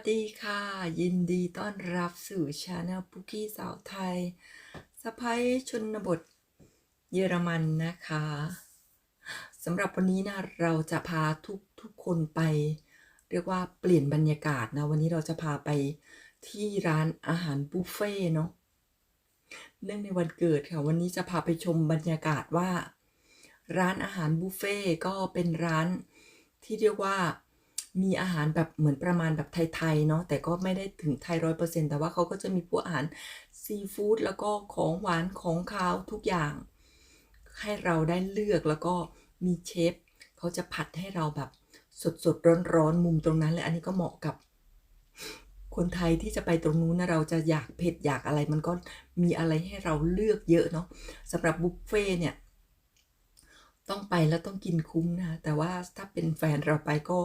สวัสดีค่ะ ยินดีต้อนรับสู่ชาแนลปุกี้สาวไทยสะพ้ยชนบทเยอรมันนะคะสำหรับวันนี้นะเราจะพาทุกทุกคนไป เรียกว่าเปลี่ยนบรรยากาศนะวันนี้เราจะพาไปที่ร้านอาหารบุฟเฟ่เนาะเนื่องในวันเกิดค่ะ วันนี้จะพาไปชมบรรยากาศว่า ร้านอาหารบุฟเฟ่ก็เป็นร้านที่เรียกว่า มีอาหารแบบเหมือนประมาณแบบไทยๆเนาะแต่ก็ไม่ได้ถึงไทยร้อยเปอร์เซ็นต์แต่ว่าเขาก็จะมีพวกอาหารซีฟู้ดแล้วก็ของหวานของคาวทุกอย่าง ให้เราได้เลือกแล้วก็มีเชฟเขาจะผัดให้เราแบบสดๆร้อนๆมุมตรงนั้นเลยอันนี้ก็เหมาะกับคนไทยที่จะไปตรงนู้นนะเราจะอยากเผ็ดอยากอะไรมันก็มีอะไรให้เราเลือกเยอะเนาะสำหรับบุฟเฟ่ต์เนี่ยต้องไปแล้วต้องกินคุ้มนะแต่ว่าถ้าเป็นแฟนเราไปก็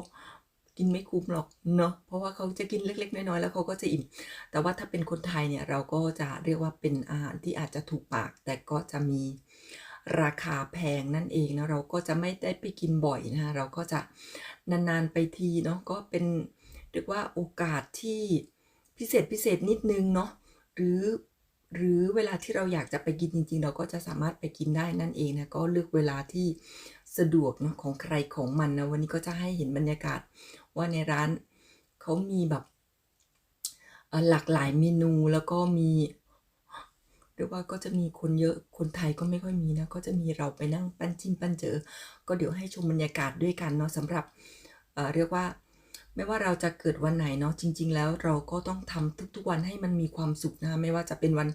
กินไม่คุ้มหรอกเนาะเพราะว่าเขาจะกินเล็ก ๆ น้อยๆแล้วเขาก็จะอิ่ม แต่ว่าถ้าเป็นคนไทยเนี่ยเราก็จะเรียกว่าเป็นอาหารที่อาจจะถูกปาก แต่ก็จะมีราคาแพงนั่นเองนะเราก็จะไม่ได้ไปกินบ่อยนะเราก็จะนานๆไปทีเนาะก็เป็นเรียกว่าโอกาสที่พิเศษพิเศษนิดนึงเนาะหรือ หรือเวลาที่เราอยากจะไปกินจริง ๆ เราก็จะสามารถไปกินได้นั่นเองนะก็เลือกเวลาที่สะดวกเนาะของใครของมันนะวันนี้ก็จะให้เห็นบรรยากาศว่าในร้านเขามีแบบหลากหลายเมนูแล้วก็มีเรียกว่าก็จะมีคนเยอะคนไทยก็ไม่ค่อยมีนะก็จะมีเราไปนั่งปั้นจิ้มปั้นเจอ ก็เดี๋ยวให้ชมบรรยากาศด้วยกันเนาะสำหรับเเรียกว่า ไม่ว่าเราจะเกิดวันไหนเนาะจริง ๆ แล้วเราก็ต้องทำทุกๆวันให้มันมีความสุขนะคะไม่ว่าจะเป็นวัน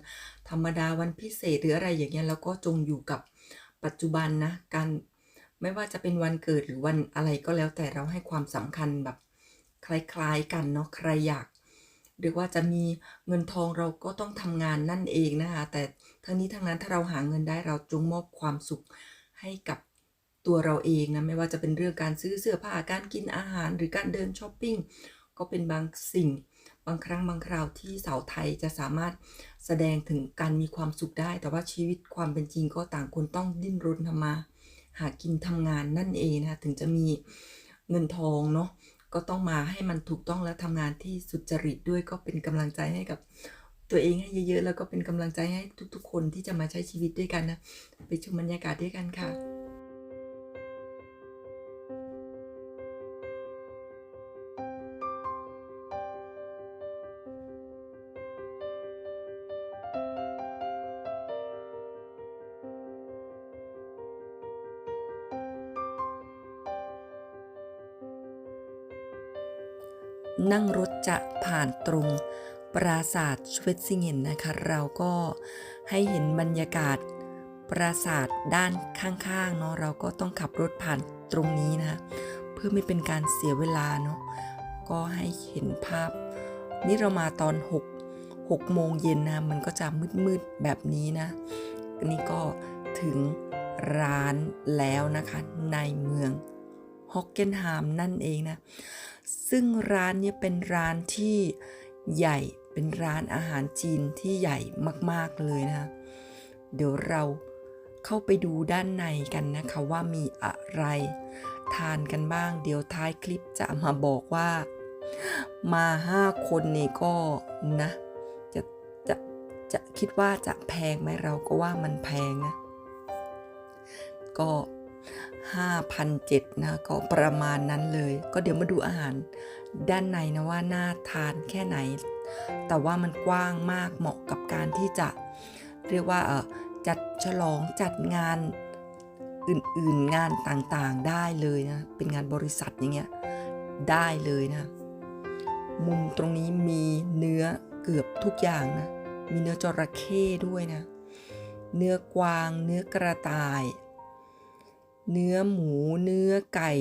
ธรรมดาวันพิเศษหรืออะไรอย่างเงี้ยแล้วก็จงอยู่กับปัจจุบันนะการไม่ว่าจะเป็นวันเกิดหรือวันอะไรก็แล้วแต่เราให้ความสำคัญแบบคล้ายๆกันเนาะใครอยากเรียกว่าจะมีเงินทองเราก็ต้องทำงานนั่นเองนะคะแต่ทั้งนี้ทั้งนั้นถ้าเราหาเงินได้เราจงมอบความสุขให้กับ ตัวเราเองนะไม่ว่าจะเป็นเรื่องการซื้อเสื้อผ้าการกินอาหาร หรือการเดินช้อปปิ้งก็เป็นบางสิ่งบางครั้งบางคราวที่สาวไทยจะสามารถแสดงถึงการมีความสุขได้ แต่ว่าชีวิตความเป็นจริงก็ต่างคนต้องดิ้นรนทำมา หากินทำงานนั่นเองนะคะถึงจะมีเงินทองเนาะก็ต้องมาให้มันถูกต้องและทำงานที่สุจริตด้วยก็เป็นกำลังใจให้กับตัวเองให้เยอะๆ แล้วก็เป็นกำลังใจให้ทุกๆ คนที่จะมาใช้ชีวิตด้วยกันนะ ไปชมบรรยากาศด้วยกันค่ะ นั่งรถจะผ่านตรงปราสาทชเวตซิงเห็นนะคะ เราก็ให้เห็นบรรยากาศปราสาทด้านข้างๆเนาะเราก็ต้องขับรถผ่านตรงนี้นะ เพื่อไม่เป็นการเสียเวลาเนาะก็ให้เห็นภาพ นี่เรามาตอน 6 6โมงเย็นนะ มันก็จะมืดๆแบบนี้นะ นี่ก็ถึงร้านแล้วนะคะ ในเมืองฮอกเกนฮามนั่นเองนะ ซึ่งร้านเนี้เป็นร้านที่ใหญ่เป็นร้านอาหารจีนที่ใหญ่มากๆเลยนะคะเดี๋ยวเราเข้าไปดูด้านในกันนะคะว่ามีอะไร ทานกันบ้าง เดี๋ยวท้ายคลิปจะมาบอกว่า มาห้าคนนี่ก็นะจะจะจะคิดว่าจะแพงไหมเราก็ว่ามันแพงนะ ก็ 5,007นะก็ประมาณนั้นเลย ก็เดี๋ยวมาดูอาหารด้านในนะว่าน่าทานแค่ไหน แต่ว่ามันกว้างมากเหมาะกับการที่จะเรียกว่าจัดฉลองจัดงานอื่นๆงานต่างๆได้เลยนะ เป็นงานบริษัทอย่างเงี้ยได้เลยนะ มุมตรงนี้มีเนื้อเกือบทุกอย่างนะ มีเนื้อจระเข้ด้วยนะ เนื้อกวาง เนื้อกระต่าย เนื้อหมู เนื้อไก่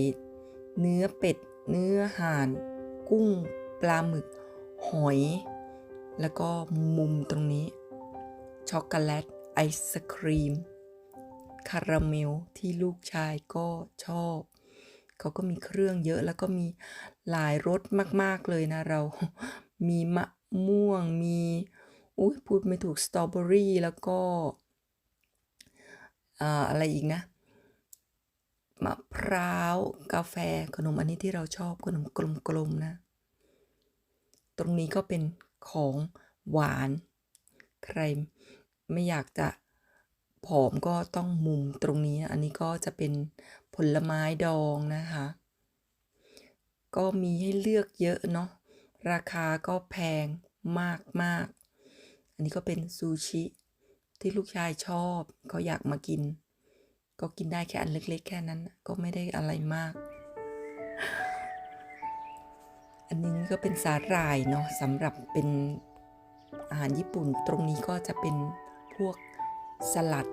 เนื้อเป็ด เนื้อห่าน กุ้ง ปลาหมึก หอย แล้วก็มุมตรงนี้ ช็อกโกแลต ไอศครีม คาราเมลที่ลูกชายก็ชอบ เขาก็มีเครื่องเยอะแล้วก็มีหลายรสมากๆเลยนะเรา มีมะม่วง มีอุ้ยพูดไม่ถูกสตรอเบอรี่แล้วก็อ่าอะไรอีกนะ มะพร้าว กาแฟขนมอันนี้ที่เราชอบขนมกลมๆนะ ตรงนี้ก็เป็นของหวาน ใครไม่อยากจะผอมก็ต้องมุมตรงนี้อันนี้ก็จะเป็นผลไม้ดองนะคะ ก็มีให้เลือกเยอะเนาะราคาก็แพงมากมากๆอันนี้ก็เป็นซูชิที่ลูกชายชอบเขาอยากมากิน ก็กินได้แค่อันเล็ก ๆ แค่นั้น ก็ไม่ได้อะไรมาก อันนี้ก็เป็นสาหร่ายเนาะสำหรับเป็นอาหารญี่ปุ่น ตรงนี้ก็จะเป็นพวกสลัด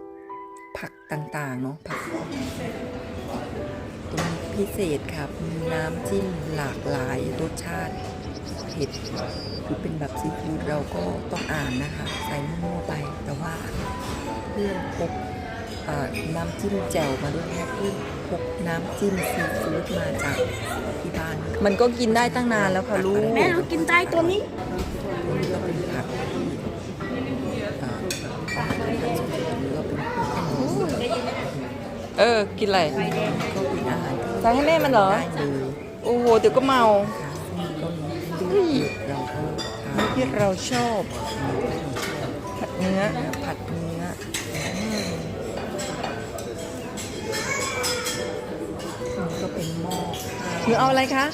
ผักต่าง ๆ เนาะผักตรงนี้พิเศษครับมีน้ำจิ้มหลากหลายรสชาติเผ็ดหรือเป็นแบบซีฟู้ดเราก็ต้องอ่านนะคะ ใส่มั่วๆไปแต่ว่าเพื่อนพก น้ำจิ้มแจ่วมาด้วยนะเพื่อนพกน้ำจิ้มซีฟู้ดมาจากที่บ้าน มันก็กินได้ตั้งนานแล้วค่ะลูกแม่เรากินได้ตัวนี้ตรงนี้ก็เป็นผักที่เอ่อก็เป็นพวกขนมเออ กินอะไรก็เป็นอาหารที่สั่งให้แม่มันเหรอได้เลยโอ้โห เดี๋ยวก็เมาค่ะก็มีให้เลือกเราก็ทานที่เราชอบ ผัดเนื้อเนื้อผัดเนื้อ ข้าวหนูเอาอะไรคะ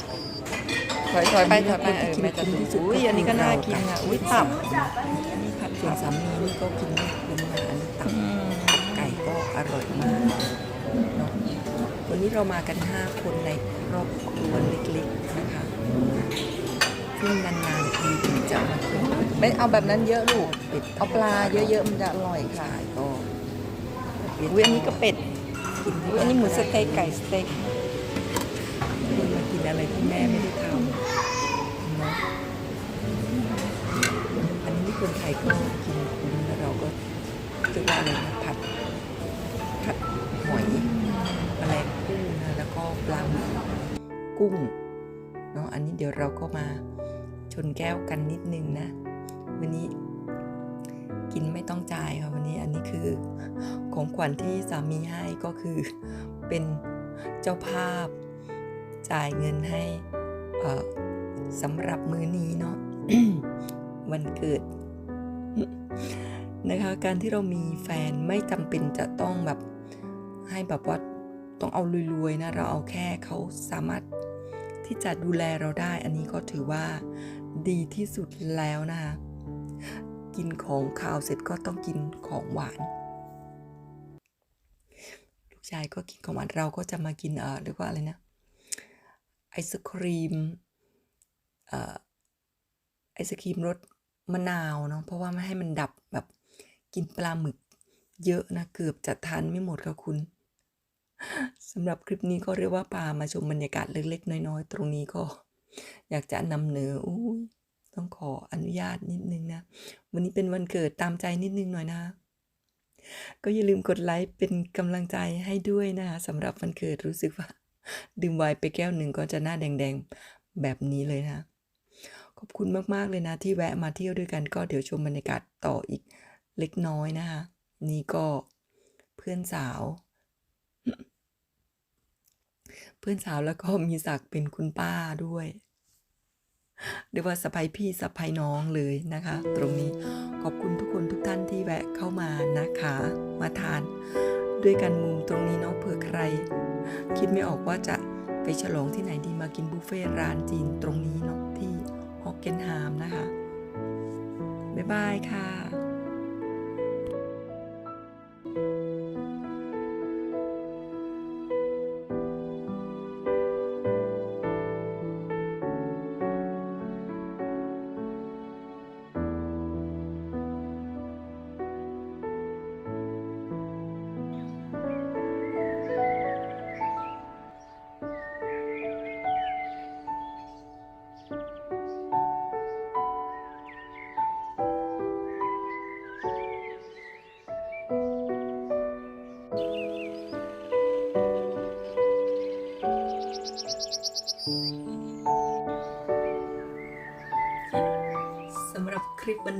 ถอยถอยไปถอยไปเออแม่จะกินที่สุดอุ้ยอันนี้ก็น่ากินอะอุ้ยตับนี่ผัดส่วนสามีนี่ก็กินไม่คุ้มนะอันนี้ตับอืมไก่ก็อร่อยมากเนาะวันนี้เรามากัน 5 คนในครอบครัวเล็กๆนะคะซึ่งนานๆทีถึงจะมากินไม่เอาแบบนั้นเยอะลูกเป็ดเอาปลาเยอะๆมันจะอร่อยค่ะขายก็อุ้ยอันนี้ก็เป็ดกินที่อุ้ยอันนี้หมูสเต็กไก่สเต็กคุณมากิน อะไรที่แม่ไม่ได้ทำเนาะอันนี้คนไทยก็กินคุ้นแล้วเราก็เรียกว่าอะไรนะผัดผัดหอยแมลงภู่นะแล้วก็ปลาหมึกกุ้งเนาะอันนี้เดี๋ยวเราก็มาชนแก้วกันนิดนึงนะ วันนี้กินไม่ต้องจ่ายค่ะวันนี้อันนี้คือของขวัญที่สามีให้ก็คือเป็นเจ้าภาพ จ่ายเงินให้สำหรับมื้อนี้เนาะวันเกิดนะคะการที่เรามีแฟนไม่จำเป็นจะต้องแบบให้แบบว่าต้องเอารวยๆนะเราเอาแค่เขาสามารถที่จะดูแลเราได้ อันนี้ก็ถือว่าดีที่สุดแล้วนะคะกินของข้าวเสร็จก็ต้องกินของหวานลูกชายก็กินของหวานเราก็จะมากินเอ่อเรียกว่าอะไรนะ ไอศครีมอไอศครีมรสมะนาวเนาะเพราะว่าไม่ให้มันดับแบบกินปลาหมึกเยอะนะเกือบจะทานไม่หมดค่ะคุณสำหรับคลิปนี้ก็เรียกว่าพามาชมบรรยากาศเล็กๆน้อยๆ ตรงนี้ก็ อยากจะนำเหนืออุ้ยต้องขออนุญาตนิดนึงนะ วันนี้เป็นวันเกิดตามใจนิดนึงหน่อยนะ ก็อย่าลืมกดไลค์เป็นกำลังใจให้ด้วยนะคะสำหรับวันเกิดรู้สึกว่า ดื่มไวน์ไปแก้วหนึ่งก็จะหน้าแดงๆ แบบนี้เลยนะ ขอบคุณมากๆเลยนะ ที่แวะมาเที่ยวด้วยกันก็เดี๋ยวชมบรรยากาศต่ออีกเล็กน้อยนะคะ นี่ก็เพื่อนสาว เพื่อนสาวแล้วก็มีศักดิ์เป็นคุณป้าด้วยเรียกว่าสะพายพี่สะพายน้องเลยนะคะ ตรงนี้ขอบคุณทุกคนทุกท่านที่แวะเข้ามานะคะ มาทาน ด้วยกันมุมตรงนี้เนาะเผื่อใคร คิดไม่ออกว่าจะไปฉลองที่ไหนดีมากินบุฟเฟ่ร้านจีนตรงนี้เนาะที่ฮอกเกนฮามนะคะ บ๊ายบายค่ะ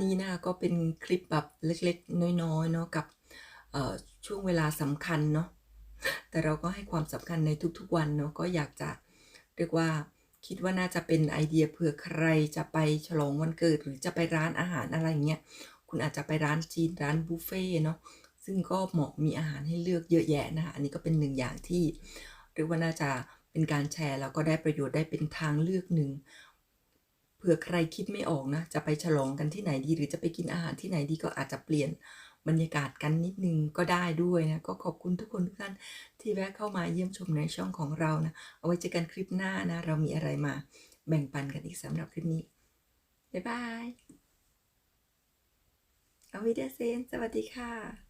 นี้นะคะก็เป็นคลิปแบบเล็กๆ น้อยๆเนาะกับช่วงเวลาสำคัญเนาะแต่เราก็ให้ความสำคัญในทุกๆวันเนาะก็อยากจะเรียกว่าคิดว่าน่าจะเป็นไอเดียเผื่อใครจะไปฉลองวันเกิดหรือจะไปร้านอาหารอะไรเงี้ยคุณอาจจะไปร้านจีนร้านบุฟเฟ่เนาะซึ่งก็เหมาะมีอาหารให้เลือกเยอะแยะนะคะอันนี้ก็เป็นหนึ่งอย่างที่เรียกว่าน่าจะเป็นการแชร์แล้วก็ได้ประโยชน์ได้เป็นทางเลือกหนึ่ง ผื่อใครคิดไม่ออกนะ จะไปฉลองกันที่ไหนดี หรือจะไปกินอาหารที่ไหนดีก็อาจจะเปลี่ยนบรรยากาศกันนิดนึงก็ได้ด้วยนะ ก็ขอบคุณทุกคนทุกท่านที่แวะเข้ามาเยี่ยมชมในช่องของเรานะ เอาไว้เจอกันคลิปหน้านะ เรามีอะไรมาแบ่งปันกันอีกสำหรับคลิปนี้ บ๊ายบาย เอาวิดีโอเซน สวัสดีค่ะ